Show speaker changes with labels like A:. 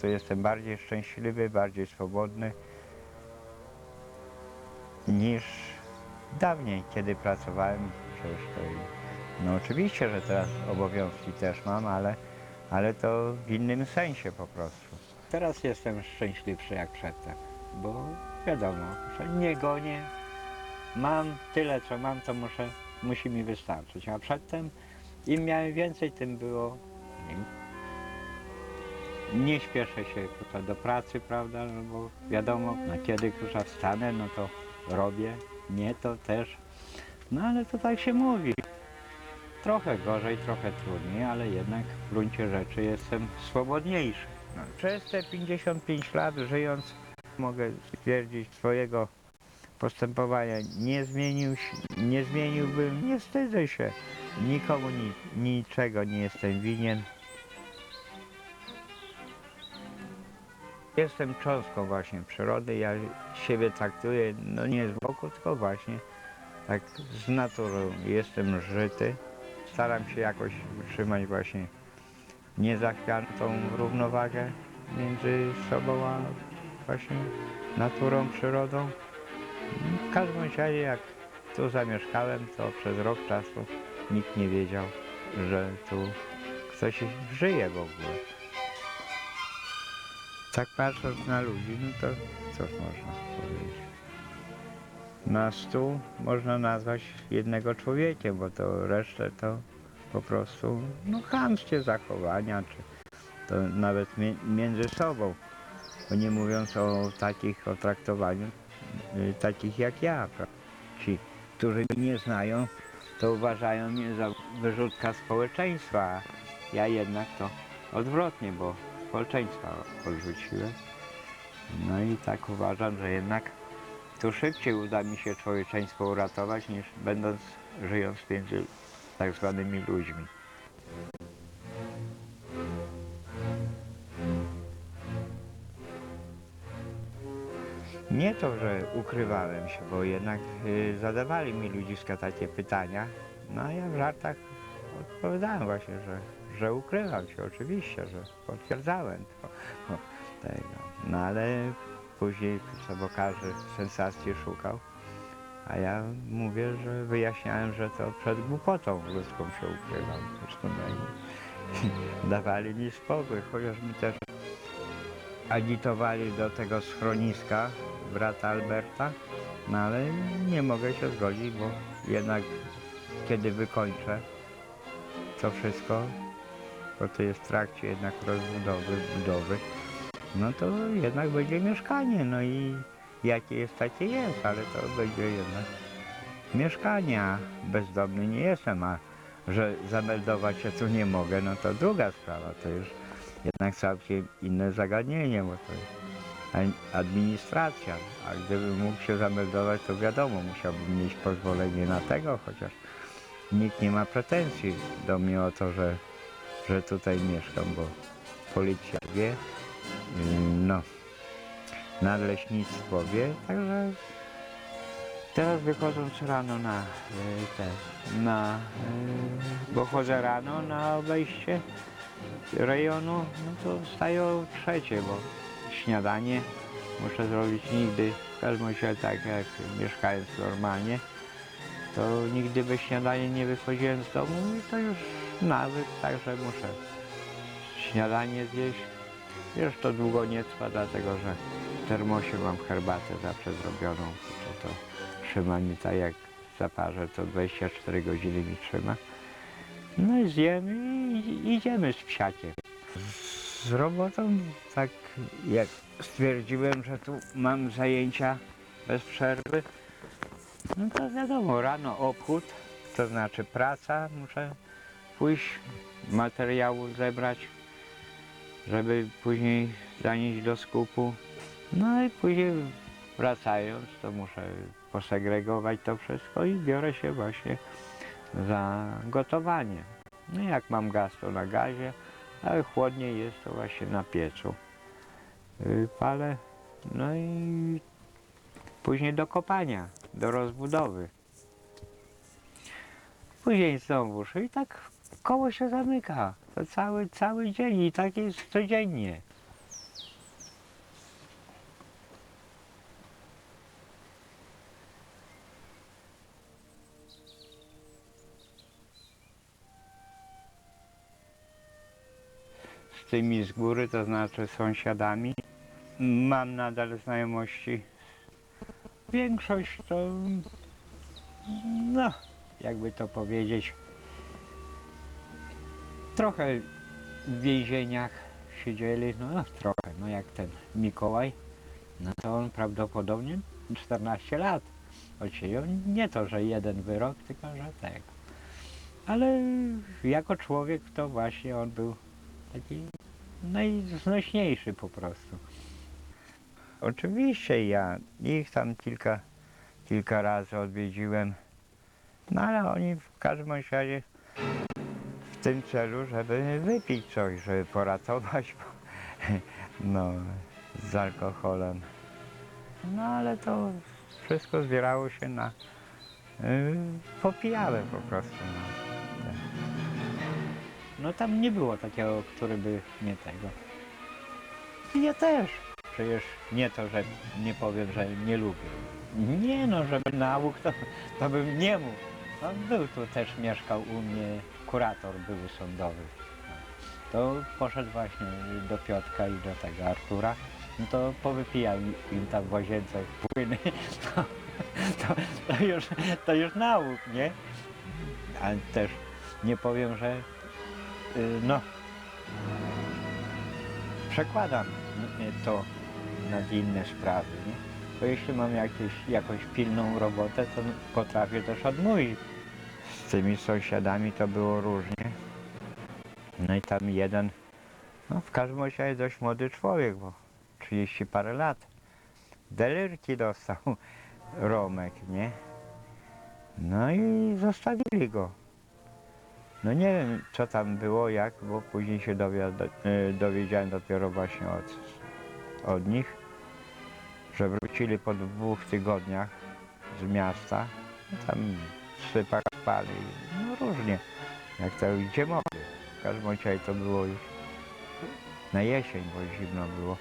A: prostu jestem bardziej szczęśliwy, bardziej swobodny niż dawniej, kiedy pracowałem. To, i- no oczywiście, że teraz obowiązki też mam, ale, ale to w innym sensie po prostu. Teraz jestem szczęśliwszy jak przedtem, bo wiadomo, że nie gonię. Mam tyle, co mam, to muszę, musi mi wystarczyć. A przedtem im miałem więcej, tym było nie, śpieszę się kurczę, do pracy, prawda, no bo wiadomo, no kiedy kurczę, wstanę, no to robię, nie to też. No ale to tak się mówi. Trochę gorzej, trochę trudniej, ale jednak w gruncie rzeczy jestem swobodniejszy. No, przez te 55 lat żyjąc mogę stwierdzić swojego postępowania nie zmienił, nie zmieniłbym, nie wstydzę się. Nikomu ni, niczego nie jestem winien. Jestem cząstką właśnie przyrody, ja siebie traktuję no nie z boku, tylko właśnie tak z naturą. Jestem żyty, staram się jakoś utrzymać właśnie niezachwianą równowagę między sobą a właśnie naturą, przyrodą. W każdym razie jak tu zamieszkałem, to przez rok czasu nikt nie wiedział, że tu ktoś żyje w ogóle. Tak patrząc na ludzi, no to cóż można powiedzieć. Na stu można nazwać jednego człowiekiem, bo to resztę to po prostu no chamskie zachowania, czy to nawet mi- między sobą, bo nie mówiąc o takich o traktowaniu y, takich jak ja. Ci, którzy mnie nie znają, to uważają mnie za wyrzutka społeczeństwa, ja jednak to odwrotnie, bo społeczeństwa odrzuciłem. No i tak uważam, że jednak tu szybciej uda mi się człowieczeństwo uratować, niż będąc, żyjąc między tak zwanymi ludźmi. Nie to, że ukrywałem się, bo jednak y, zadawali mi ludziska takie pytania, no a ja w żartach odpowiadałem właśnie, że, że ukrywam się, oczywiście, że potwierdzałem to. Tego. No ale później, co, bo każdy sensacji szukał, a ja mówię, że wyjaśniałem, że to przed głupotą ludzką się ukrywam. Zresztą no i dawali mi spokój, chociaż mi też agitowali do tego schroniska brata Alberta, no ale nie mogę się zgodzić, bo jednak kiedy wykończę to wszystko, to jest w trakcie jednak rozbudowy, budowy, no to jednak będzie mieszkanie, no i jakie jest, takie jest, ale to będzie jednak mieszkanie, a bezdomny nie jestem, a że zameldować się tu nie mogę, no to druga sprawa, to już jednak całkiem inne zagadnienie, bo to jest administracja, a gdybym mógł się zameldować, to wiadomo, musiałbym mieć pozwolenie na tego, chociaż nikt nie ma pretensji do mnie o to, że, że tutaj mieszkam, bo policja wie, yy, no, nadleśnictwo wie, także teraz wychodząc rano na te, na, yy, bo chodzę rano na obejście rejonu, no to wstaję o trzecie, bo śniadanie muszę zrobić nigdy, w każdym razie tak jak mieszkając normalnie, to nigdy bez śniadania nie wychodziłem z domu i to już nawyk, także muszę śniadanie zjeść. Wiesz, to długo nie trwa, dlatego że w termosie mam herbatę zawsze zrobioną, to, to trzyma mi tak jak zaparzę, to 24 godziny mi trzyma. No i zjemy i idziemy z psiakiem. Z robotą tak jak stwierdziłem, że tu mam zajęcia bez przerwy, no to wiadomo, rano obchód, to znaczy praca, muszę pójść, materiału zebrać, żeby później zanieść do skupu. No i później wracając, to muszę posegregować to wszystko i biorę się właśnie za gotowanie. No jak mam gaz, to na gazie, ale chłodniej jest to właśnie na piecu. Yy, Palę, no i później do kopania, do rozbudowy. Później znowuż i tak koło się zamyka. To cały, cały dzień i tak jest codziennie. Z tymi z góry, to znaczy sąsiadami, mam nadal znajomości. Większość to, no, jakby to powiedzieć, trochę w więzieniach siedzieli, no trochę, no jak ten Mikołaj, no to on prawdopodobnie 14 lat odsiedział. Nie to, że jeden wyrok, tylko że tego. Ale jako człowiek to właśnie on był taki najznośniejszy po prostu. Oczywiście ja ich tam kilka, kilka razy odwiedziłem, no ale oni w każdym razie w tym celu, żeby wypić coś, żeby poratować no, z alkoholem. No ale to wszystko zbierało się na yy, popijałe po prostu. No. No tam nie było takiego, który by nie tego. Ja też. Przecież nie to, że nie powiem, że nie lubię. Nie no, żeby nauk to, to bym nie mógł. No, był tu też, mieszkał u mnie kurator były sądowy. To poszedł właśnie do Piotka i do tego Artura. No to powypijał im tam w łazience płyny. To, to, to, już, to już nauk, nie? Ale też nie powiem, że y, no przekładam to na inne sprawy, nie? Bo jeśli mam jakieś, jakąś pilną robotę, to potrafię też odmówić. Tymi sąsiadami to było różnie. No i tam jeden, no w każdym razie dość młody człowiek, bo 30 parę lat. Delirki dostał Romek, nie? No i zostawili go. No nie wiem co tam było, jak, bo później się y, dowiedziałem dopiero właśnie od, od nich, że wrócili po dwóch tygodniach z miasta. Tam sypach spali, no różnie, jak to gdzie mogli. W każdym razie to było już na jesień, bo zimno było.